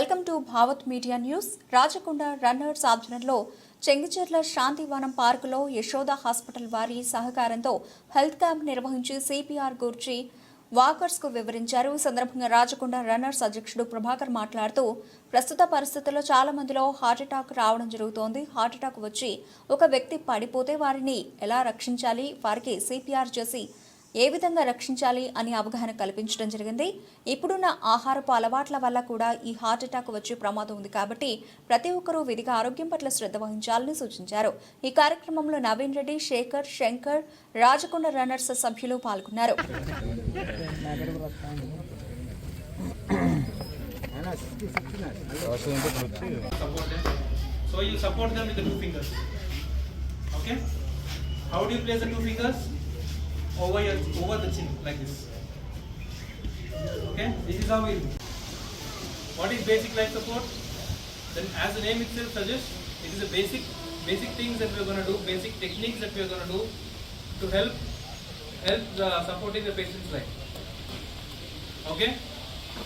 Welcome to Bhavat media news. Rachakonda runners ఆధ్వర్యంలో చెంగిచెర్ల శాంతివనం పార్కులో Yashoda hospital వారి సహకారంతో హెల్త్ క్యాంప్ నిర్వహించి సిపిఆర్ గురించి వాకర్స్కు వివరించారు. ఈ సందర్భంగా రాచకొండ రన్నర్స్ అధ్యక్షుడు ప్రభాకర్ మాట్లాడుతూ ప్రస్తుత పరిస్థితుల్లో చాలా మందిలో హార్ట్అటాక్ రావడం జరుగుతోంది. హార్ట్అటాక్ వచ్చి ఒక వ్యక్తి పడిపోతే వారిని ఎలా రక్షించాలి? వారికి సిపిఆర్ చేసి ఏ విధంగా రక్షించాలి అని అవగాహన కల్పించడం జరిగింది ఇప్పుడున్న ఆహారపు అలవాట్ల వల్ల కూడా ఈ హార్ట్ అటాక్ వచ్చే ప్రమాదం ఉంది కాబట్టి ప్రతి ఒక్కరూ విధిగా ఆరోగ్యం పట్ల శ్రద్ధ వహించాలని సూచించారు ఈ కార్యక్రమంలో నవీన్ రెడ్డి శేఖర్ శంకర్ రాజకొండ రన్నర్స్ సభ్యులు పాల్గొన్నారు. So you support them with the two fingers. Okay? How do you place the two fingers? Over your over the chin, like this. Okay? This is how we what is basic life support? Then as the name itself suggests, it is a basic basic things that we are gonna do, basic techniques that we are gonna do to help help the supporting the patient's life. Okay?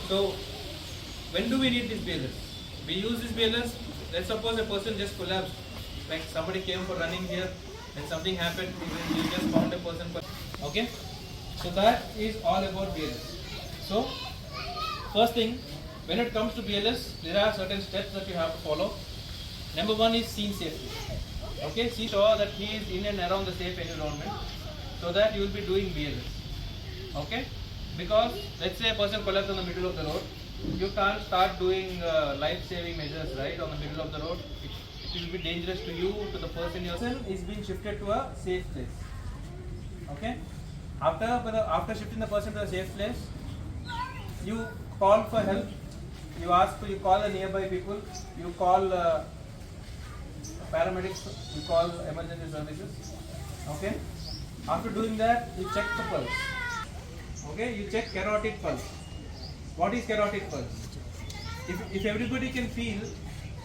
So when do we need this BLS? We use this BLS, let's suppose a person just collapsed, like somebody came for running here and something happened, you just found a person. Okay? So that is all about BLS. So, first thing, when it comes to BLS, there are certain steps that you have to follow. Number one is scene safety. Okay, see sure that he is in and around the safe environment so that you will be doing BLS. Okay? Because let's say a person collapsed on the middle of the road, you can't start doing uh, life-saving measures right on the middle of the road. It, it will be dangerous to you, to the person yourself is being shifted to a safe place. Okay? After after shifting the person to a safe place, you call for help. You ask for you call the nearby people. You call uh, paramedics. You call emergency services. Okay? After doing that, you check the pulse. Okay, you check carotid pulse. What is carotid pulse? If, if everybody can feel,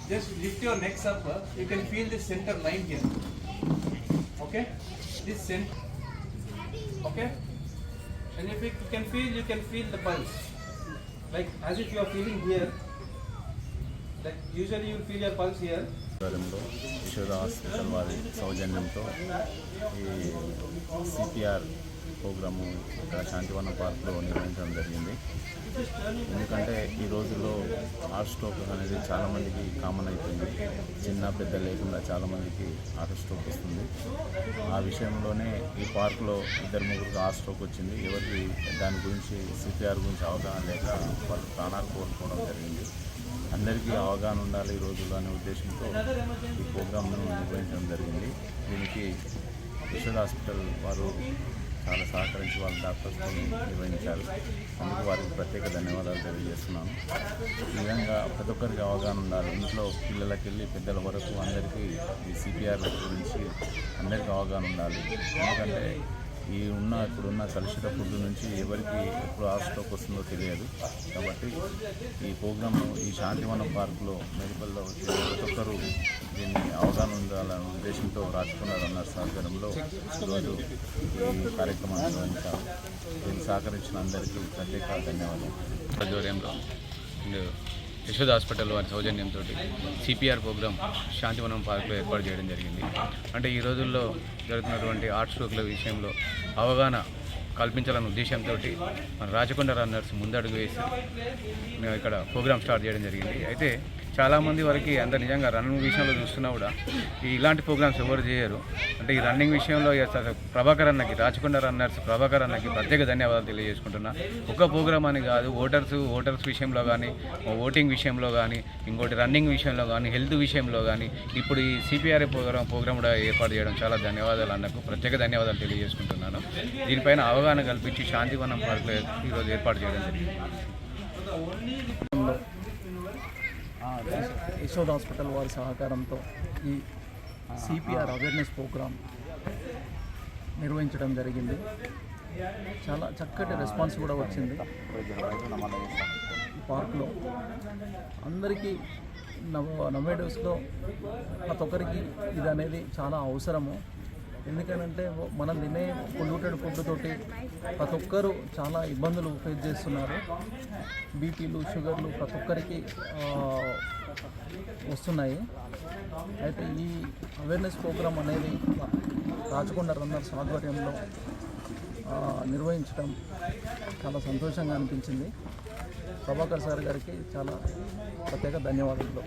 just lift your necks up, you can feel this center line here. Okay? This center. Okay? And if you can feel, you can feel the pulse. Like as if you are feeling here. Like usually you feel your pulse here. ఆధ్వర్యంలో Yashoda hospital వారి సౌజన్యంతో ఈ CPR programme ఇక్కడ శాంతివనం పార్క్లో నిర్వహించడం జరిగింది. ఎందుకంటే ఈ రోజుల్లో హార్ట్ స్ట్రోక్ అనేది చాలామందికి కామన్ అయిపోయింది. చిన్న పెద్ద లేకుండా చాలామందికి హార్ట్ స్ట్రోక్ వస్తుంది. ఆ విషయంలోనే ఈ పార్క్లో ఇద్దరు ముగ్గురికి హార్ట్ స్ట్రోక్ వచ్చింది. ఎవరికి దాని గురించి సిపిఆర్ గురించి అవగాహన లేక వాళ్ళు ప్రాణాలు కోల్పోవడం జరిగింది. అందరికీ అవగాహన ఉండాలి ఈ రోజుల్లో అనే ఉద్దేశంతో ఈ ప్రోగ్రామ్ను నిర్వహించడం జరిగింది. దీనికి యశోద హాస్పిటల్ వారు చాలా సహకరించి వాళ్ళ డాక్టర్స్తో నిర్వహించారు. అందుకు వారికి ప్రత్యేక ధన్యవాదాలు తెలియజేస్తున్నాను. నిజంగా ప్రతి ఒక్కరికి అవగాహన ఉండాలి. ఇంట్లో పిల్లలకి వెళ్ళి పెద్దల వరకు అందరికీ ఈ సిపిఆర్ గురించి అందరికీ అవగాహన ఉండాలి. ఎందుకంటే ఈ ఉన్న ఇప్పుడున్న కలుషిత ఫుడ్ నుంచి ఎవరికి ఎప్పుడు హాస్టోక్ వస్తుందో తెలియదు. కాబట్టి ఈ ప్రోగ్రామ్ ఈ శాంతివనం పార్కులో మెడికల్లో వచ్చి ప్రతి ఒక్కరూ దీన్ని అవగాహన ఉండాలనే ఉద్దేశంతో రాజకుమార్ అన్న సహకారంలో ఈరోజు ఈ కార్యక్రమాన్ని నిర్వహించారు. దీన్ని సహకరించిన అందరికీ ప్రత్యేక ధన్యవాదాలు. ఆధ్వర్యంలో. యశోద హాస్పిటల్ వారి సౌజన్యంతో సిపిఆర్ ప్రోగ్రామ్ శాంతివనం పార్క్లో ఏర్పాటు చేయడం జరిగింది. అంటే ఈ రోజుల్లో జరుగుతున్నటువంటి ఆర్ట్ స్ట్రోక్ల విషయంలో అవగాహన కల్పించాలన్న ఉద్దేశంతో మన రాచకొండ రన్నర్స్ ముందడుగు వేసి మేము ఇక్కడ ప్రోగ్రామ్ స్టార్ట్ చేయడం జరిగింది. అయితే చాలామంది వరకు అంత నిజంగా రన్నింగ్ విషయంలో చూస్తున్నా కూడా ఈ ఇలాంటి ప్రోగ్రామ్స్ ఎవరు చేయరు. అంటే ఈ రన్నింగ్ విషయంలో ప్రభాకర్ అన్నకి రాచకొండ రన్నర్స్ ప్రభాకర్ అన్నకి ప్రత్యేక ధన్యవాదాలు తెలియజేసుకుంటున్నా. ఒక ప్రోగ్రామ్ అని కాదు ఓటర్స్ ఓటర్స్ విషయంలో కానీ ఓటింగ్ విషయంలో కానీ ఇంకోటి రన్నింగ్ విషయంలో కానీ హెల్త్ విషయంలో కానీ ఇప్పుడు ఈ సిపిఆర్ ప్రోగ్రామ్ ప్రోగ్రామ్ కూడా ఏర్పాటు చేయడం చాలా ధన్యవాదాలు అన్నకు ప్రత్యేక ధన్యవాదాలు తెలియజేసుకుంటున్నాను. దీనిపైన అవగాహన కల్పించి శాంతివనం పార్కులో ఈరోజు ఏర్పాటు చేయడం జరిగింది. యశోద్ హాస్పిటల్ వారి సహకారంతో ఈ సిపిఆర్ అవేర్నెస్ ప్రోగ్రామ్ నిర్వహించడం జరిగింది. చాలా చక్కటి రెస్పాన్స్ కూడా వచ్చింది. పార్క్లో అందరికీ నవ నవేడేస్లో ప్రతి ఒక్కరికి ఇది అనేది చాలా అవసరము. ఎందుకనంటే మనం తినే పొల్యూటెడ్ ఫుడ్ తోటి ప్రతి ఒక్కరు చాలా ఇబ్బందులు ఫేస్ చేస్తున్నారు. బీపీలు షుగర్లు ప్రతి ఒక్కరికి వస్తున్నాయి. అయితే ఈ అవేర్నెస్ ప్రోగ్రామ్ అనేది రాచకొండ రన్నర్స్ ఆధ్వర్యంలో నిర్వహించడం చాలా సంతోషంగా అనిపించింది. ప్రభాకర్ సార్ గారికి చాలా ప్రత్యేక ధన్యవాదాలు